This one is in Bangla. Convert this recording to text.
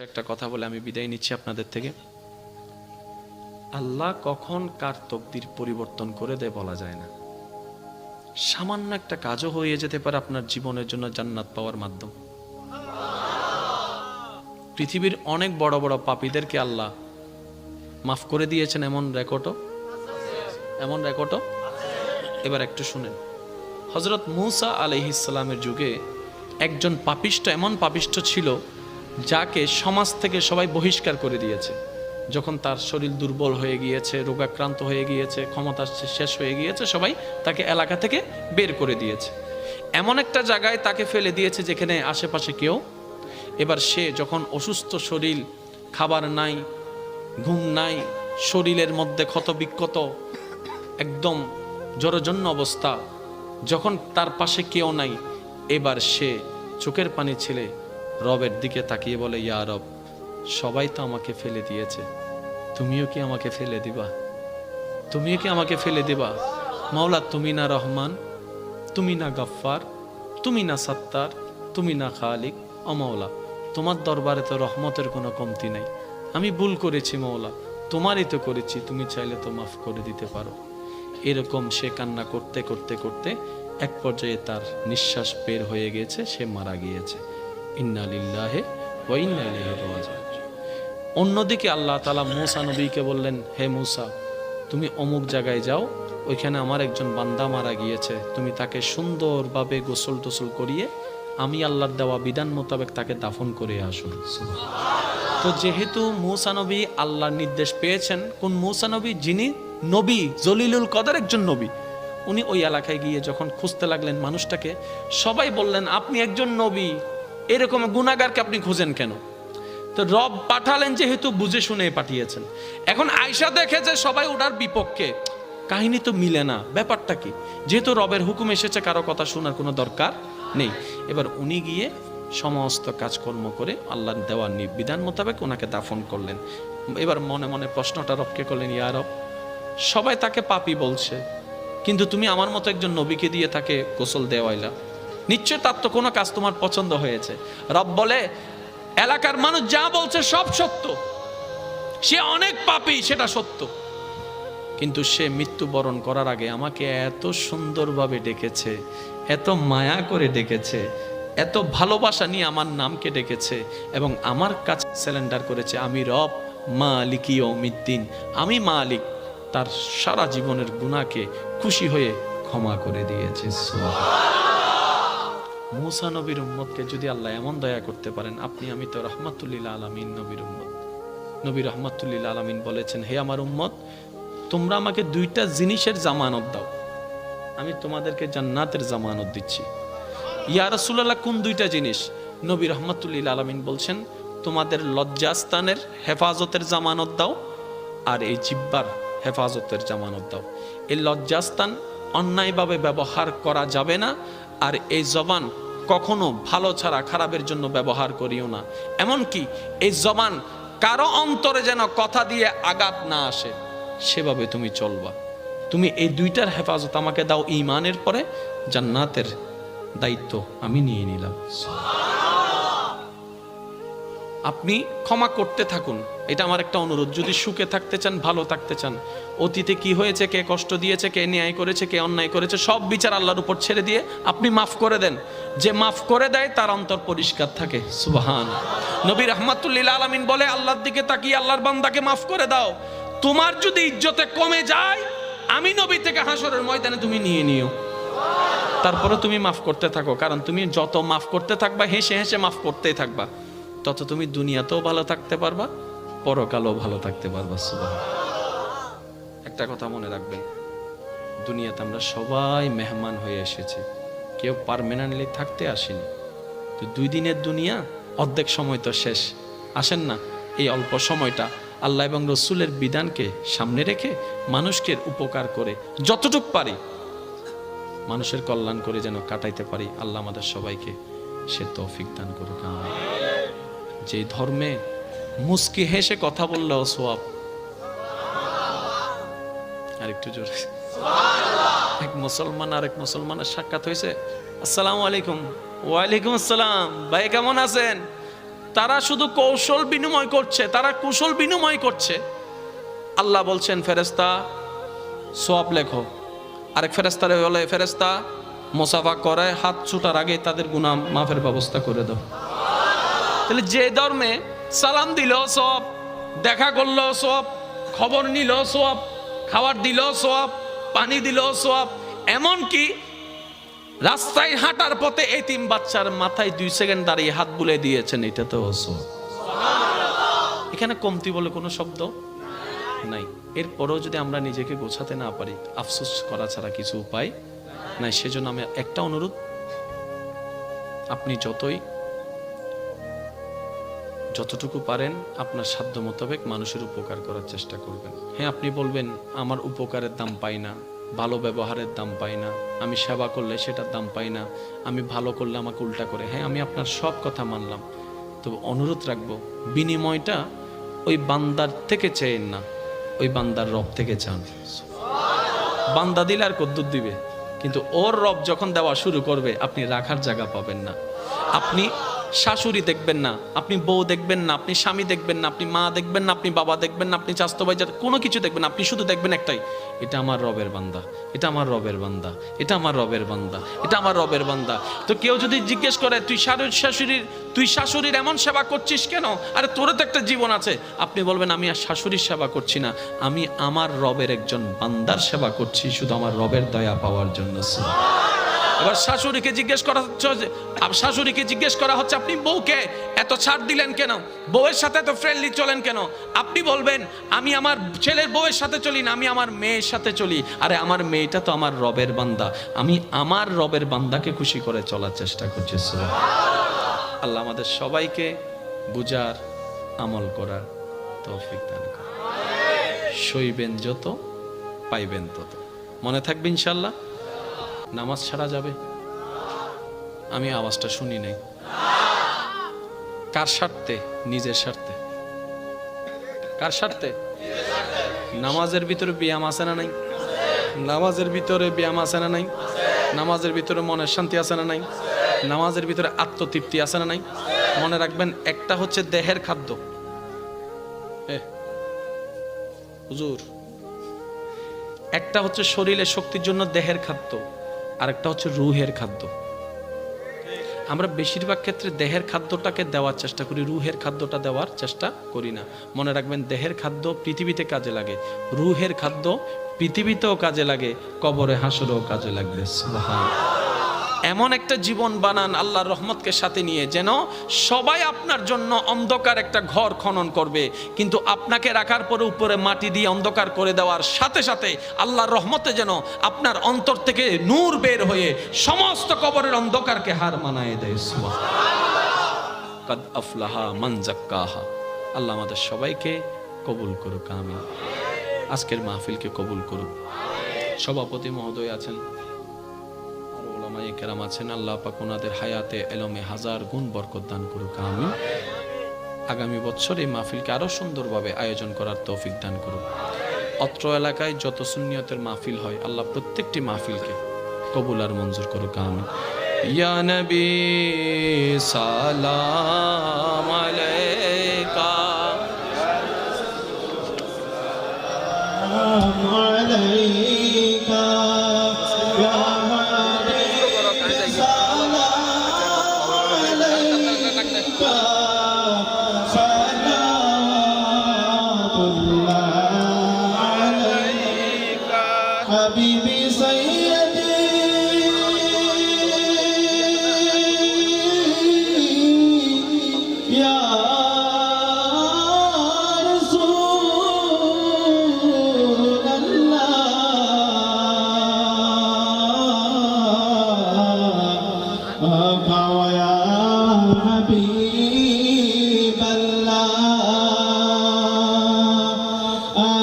একটা কথা বলে আমি বিদায় নিচ্ছি আপনাদের থেকে। আল্লাহ কখন কার তকদির পরিবর্তন করে দেয় বলা যায় না। সামান্য একটা কাজও হয়ে যেতে পারে আপনার জীবনের জন্য জান্নাত পাওয়ার মাধ্যম। পৃথিবীর অনেক বড় বড় পাপীদেরকে আল্লাহ মাফ করে দিয়েছেন, এমন রেকর্ডও? এমন রেকর্ডও? এবার একটু শুনেন। হজরত মুসা আলহিসাল্লামের যুগে একজন পাপিষ্ট, এমন পাপিষ্ট ছিল যাকে সমাজ থেকে সবাই বহিষ্কার করে দিয়েছে। যখন তার শরীর দুর্বল হয়ে গিয়েছে, রোগাক্রান্ত হয়ে গিয়েছে, ক্ষমতা শেষ হয়ে গিয়েছে, সবাই তাকে এলাকা থেকে বের করে দিয়েছে। এমন একটা জায়গায় তাকে ফেলে দিয়েছে যেখানে আশেপাশে কেউ। এবার সে যখন অসুস্থ শরীর, খাবার নাই, ঘুম নাই, শরীরের মধ্যে ক্ষত বিক্ষত একদম জরজন্য অবস্থা, যখন তার পাশে কেউ নাই, এবার সে চোখের পানি ছেলে রবের দিকে তাকিয়ে বলে, ইয়া রব, সবাই তো আমাকে ফেলে দিয়েছে। তুমিও কি আমাকে ফেলে দিবা? তুমিও কি আমাকে ফেলে দিবা? মাওলা, তুমি না রহমান, তুমি না গফ্ফার, তুমি না সত্তার, তুমি না খালিক। ও মাওলা, তোমার দরবারে তো রহমতের কোনো কমতি নাই। আমি ভুল করেছি মাওলা, তোমারই তো করেছি। তুমি চাইলে তো মাফ করে দিতে পারো। এরকম সে কান্না করতে করতে করতে এক পর্যায়ে তার নিঃশ্বাস বের হয়ে গেছে, সে মারা গিয়েছে। ইন্না লিল্লাহে ওয়া ইন্না ইলাইহি রাজিউন। অন্যদিকে আল্লাহ তালা মুসা নবীকে বললেন, হে মুসা, তুমি অমুক জায়গায় যাও, ওইখানে আমার একজন বান্দা মারা গিয়েছে। তুমি তাকে সুন্দরভাবে গোসল টোসল করিয়ে আমি আল্লাহর দেওয়া বিধান মোতাবেক তাকে দাফন করে আসুন তো যেহেতু মৌসানবী আল্লাহর নির্দেশ পেয়েছেন, কোন মৌসানবী যিনি নবী, জলিলুল কদার একজন নবী। উনি ওই এলাকায় গিয়ে যখন খুঁজতে লাগলেন মানুষটাকে, সবাই বললেন, আপনি একজন নবী। এরকম গুণাগারকে আপনি খুঁজেন কেন? তো রব পাঠালেন যেহেতু বুঝে শুনে পাঠিয়েছেন। এখন আয়সা দেখে যে সবাই ওটার বিপক্ষে, কাহিনী তো মিলে না, ব্যাপারটা কি? যেহেতু রবের হুকুম এসেছে, কারও কথা শোনার কোনো দরকার নেই। এবার উনি গিয়ে সমস্ত কাজকর্ম করে আল্লাহর দেওয়ার বিধান মোতাবেক ওনাকে দাফন করলেন। এবার মনে মনে প্রশ্নটা রবকে করলেন, ইয়া রব, সবাই তাকে পাপি বলছে, কিন্তু তুমি আমার মতো একজন নবীকে দিয়ে তাকে গোসল দেওয়াইলা। নিশ্চয় তার তো কোনো কাজ তোমার পছন্দ হয়েছে। রব বলে, এলাকার মানুষ যা বলছে সব সত্য। সে অনেক পাপী, সেটা সত্য। কিন্তু সে মৃত্যুবরণ করার আগে আমাকে এত সুন্দরভাবে ডেকেছে, এত মায়া করে ডেকেছে, এত ভালোবাসা নিয়ে আমার নামকে ডেকেছে এবং আমার কাছে স্যালেন্ডার করেছে, আমি রব মা মালিকি অমিদ্দিন আমি মালিক তার সারা জীবনের গুণাকে খুশি হয়ে ক্ষমা করে দিয়েছে। মুসা নবীর উম্মতকে যদি আল্লাহ এমন দয়া করতে পারেন, আপনি, আমি তো রহমাতুল্লিল আলমিন নবীর উম্মত। নবী রহমাতুল্লিল আলমিন বলেছেন, হে আমার উম্মত, তোমরা আমাকে দুইটা জিনিসের জামানত দাও। আমি তোমাদেরকে জান্নাতের জামানত দিচ্ছি। ইয়া রাসূলুল্লাহ, কোন দুইটা জিনিস? নবী রহমাতুল্লিল আলমিন বলছেন, তোমাদের লজ্জাস্থানের হেফাজতের জামানত দাও আর এই জিব্বার হেফাজতের জামানত দাও। এই লজ্জাস্থান অন্যায়ভাবে ব্যবহার করা যাবে না। আর এই জবান কখনো ভালো ছাড়া খারাপের জন্য ব্যবহার করিও না। এমনকি এই জবান কারও অন্তরে যেন কথা দিয়ে আঘাত না আসে, সেভাবে তুমি চলবা। তুমি এই দুইটার হেফাজত আমাকে দাও ইমানের পরে, জান্নাতের দায়িত্ব আমি নিয়ে নিলাম। আপনি ক্ষমা করতে থাকুন। এটা আমার একটা অনুরোধ। যদি সুখে থাকতে চান, ভালো থাকতে চান, অতীতে কি হয়েছে, কে কষ্ট দিয়েছে, কে ন্যায় করেছে, কে অন্যায় করেছে, সব বিচার আল্লাহর উপর ছেড়ে দিয়ে আপনি মাফ করে দেন। যে মাফ করে দেয়, তার অন্তর পরিষ্কার থাকে। সুবাহান। নবী রহমাতুল্লিল আলমিন বলে, আল্লাহর দিকে তাকিয়ে আল্লাহর বান্দাকে মাফ করে দাও। তোমার যদি ইজ্জতে কমে যায়, আমি নবী থেকে হাসরের ময়দানে তুমি নিয়ে নিও। তারপরে তুমি মাফ করতে থাকো, কারণ তুমি যত মাফ করতে থাকবা, হেসে হেসে মাফ করতেই থাকবা। তত তুমি দুনিয়াতেও ভালো থাকতে পারবা, পরকালেও ভালো থাকতে পারবা সুবাহ একটা কথা মনে রাখবেন, দুনিয়াতে আমরা সবাই মেহমান হয়ে এসেছি। কেউ পারমানেন্টলি থাকতে আসেনি। তো দুই দিনের দুনিয়া, অর্ধেক সময় তো শেষ। আসেন না, এই অল্প সময়টা আল্লাহ এবং রসুলের বিধানকে সামনে রেখে মানুষকে উপকার করে, যতটুক পারি। মানুষের কল্যাণ করে যেন কাটাইতে পারি, আল্লাহ আমাদের সবাইকে সে তৌফিক দান করুক, আমিন। যে ধর্মে মুস্কি হেসে কথা বললেও সোয়াব। আর একটু জোরে। এক মুসলমান আর এক মুসলমানের সাক্ষাৎ হয়েছে। আসসালামু আলাইকুম। ওয়ালাইকুম আসসালাম। ভাই, কেমন আছেন? তারা শুধু কৌশল বিনিময় করছে, তারা কুশল বিনিময় করছে। আল্লাহ বলছেন ফেরেস্তা সোয়াব লেখো। আরেক ফেরেস্তারে বলে ফেরেস্তা মোসাফা করে, হাত ছুটার আগে তাদের গুনাম মাফের ব্যবস্থা করে দাও। তাহলে যে ধর্মে সালাম দিল সব, দেখা করল সব, খবর নিল সব, খাবার দিল সব, পানি দিল সব এমন কি রাস্তায় হাঁটার পথে এতিম বাচ্চার মাথায় দুই সেকেন্ড দাঁড়িয়ে হাত বুলে দিয়েছেন, এটা তো এখানে কমতি বলে কোনো শব্দ নাই। এরপরেও যদি আমরা নিজেকে গোছাতে না পারি, আফসোস করা ছাড়া কিছু উপায় নাই। সেজন্য আমি একটা অনুরোধ, আপনি যতই যতটুকু পারেন আপনার সাধ্য মোতাবেক মানুষের উপকার করার চেষ্টা করবেন। হ্যাঁ আপনি বলবেন, আমার উপকারের দাম পাই না, ভালো ব্যবহারের দাম পাই না, আমি সেবা করলে সেটার দাম পাই না, আমি ভালো করলে আমাকে উল্টা করে। হ্যাঁ আমি আপনার সব কথা মানলাম। তবে অনুরোধ রাখব, বিনিময়টা ওই বান্দার থেকে চেয়েন না, ওই বান্দার রব থেকে চান। বান্দা দিলে আর কদ্দুর দিবে, কিন্তু ওর রব যখন দেওয়া শুরু করবে, আপনি রাখার জায়গা পাবেন না। আপনি শাশুড়ি দেখবেন না, আপনি বউ দেখবেন না, আপনি স্বামী দেখবেন না, আপনি মা দেখবেন না, আপনি বাবা দেখবেন না, আপনি চাস্তো ভাই কোনো কিছু দেখবেন আপনি শুধু দেখবেন একটাই, এটা আমার রবের বান্দা, এটা আমার রবের বান্দা, এটা আমার রবের বান্দা, এটা আমার রবের বান্দা। তো কেউ যদি জিজ্ঞেস করে, তুই শাশুড়ি শাশুড়ির তুই শাশুড়ির এমন সেবা করছিস কেন? আরে তোরও তো একটা জীবন আছে। আপনি বলবেন, আমি আর শাশুড়ির সেবা করছি না, আমি আমার রবের একজন বান্দার সেবা করছি, শুধু আমার রবের দয়া পাওয়ার জন্য। এবার শাশুড়িকে জিজ্ঞেস করা হচ্ছে শাশুড়িকে জিজ্ঞেস করা হচ্ছে, আপনি বউকে এত ছাড় দিলেন কেন? বউয়ের সাথে এত ফ্রেন্ডলি চলেন কেন? আপনি বলবেন, আমি আমার ছেলের বউয়ের সাথে চলি না, আমি আমার মেয়ের সাথে চলি। আরে, আমার মেয়েটা তো আমার রবের বান্দা। আমি আমার রবের বান্দাকে খুশি করে চলার চেষ্টা করছি। আল্লাহ। আমাদের সবাইকে বুজার আমল করার তৌফিক দান করে সইবেন যত, পাইবেন তত। মনে থাকবে ইনশাল্লাহ নামাজ ছাড়া যাবে? আমি আওয়াজটা শুনি নাই। কার স্বার্থে? নিজের স্বার্থে। কার স্বার্থে? নামাজের ভিতরে ব্যায়াম আছে না নাই? নামাজের ভিতরে ব্যায়াম আছে না নাই? নামাজের ভিতরে মনের শান্তি আছে না নাই? নামাজের ভিতরে আত্মতৃপ্তি আছে না নাই? মনে রাখবেন, একটা হচ্ছে দেহের খাদ্য। একটা হচ্ছে শরীরের শক্তির জন্য দেহের খাদ্য। আরেকটা হচ্ছে রুহের খাদ্য। আমরা বেশিরভাগ ক্ষেত্রে দেহের খাদ্যটাকে দেওয়ার চেষ্টা করি, রুহের খাদ্যটা দেওয়ার চেষ্টা করি না। মনে রাখবেন, দেহের খাদ্য পৃথিবীতে কাজে লাগে। রুহের খাদ্য পৃথিবীতেও কাজে লাগে, কবরে হাসরেও কাজে লাগবে। এমন একটা জীবন বানান আল্লাহর রহমতকে সাথে নিয়ে যেন সবাই আপনার জন্য অন্ধকার একটা ঘর খনন করবে। কিন্তু আপনাকে রাখার পরে উপরে মাটি দিয়ে অন্ধকার করে দেওয়ার সাথে সাথে আল্লাহর রহমতে যেন আপনার অন্তর থেকে নূর বের হয়ে সমস্ত কবরের অন্ধকারকে হার মানায় দেয়। কাদ আফলাহা আল্লাহ আমাদের সবাইকে কবুল করুক আমি আজকের মাহফিলকে কবুল করুক। সভাপতি মহোদয় আছেন। ওলামাই কেরাম আছেন, আল্লাহ পাক ওনাদের হায়াতে এলমে হাজার গুণ বরকত দান করুক আমি আগামী বছর এই মাহফিলকে আরও সুন্দরভাবে আয়োজন করার তৌফিক দান করুক। অত্র এলাকায় যত সুনিয়তের মাহফিল হয়, আল্লাহ প্রত্যেকটি মাহফিলকে কবুল আর মঞ্জুর করুক আমি ইয়া নবী, সালাম আলাইকা। Goodbye.